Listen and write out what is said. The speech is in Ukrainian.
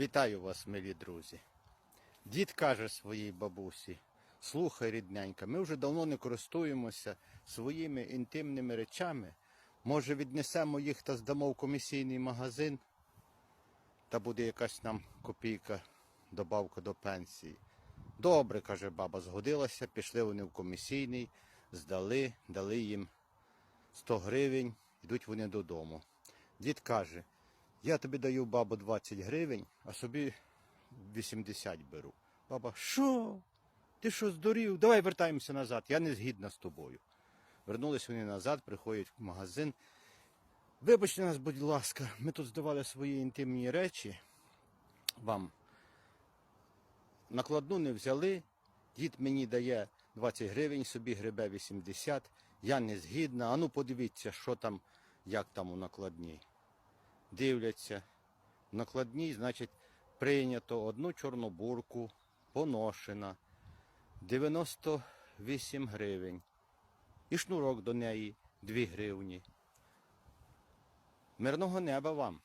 Вітаю вас, милі друзі. Дід каже своїй бабусі: слухай, рідненька, ми вже давно не користуємося своїми інтимними речами. Може, віднесемо їх та здамо в комісійний магазин, та буде якась нам копійка, добавка до пенсії. Добре, каже баба, згодилася, пішли вони в комісійний, здали, дали їм 100 гривень, йдуть вони додому. Дід каже, я тобі даю, бабу, 20 гривень, а собі 80 беру. Баба, що? Ти що здурів? Давай вертаємося назад, я не згідна з тобою. Вернулись вони назад, приходять в магазин. Вибачте нас, будь ласка, ми тут здавали свої інтимні речі. Вам накладну не взяли. Дід мені дає 20 гривень, собі гребе 80. Я не згідна. Ану подивіться, що там, як там у накладній. Дивляться. В накладній, значить, прийнято одну чорнобурку, поношена, 98 гривень. І шнурок до неї 2 гривні. Мирного неба вам.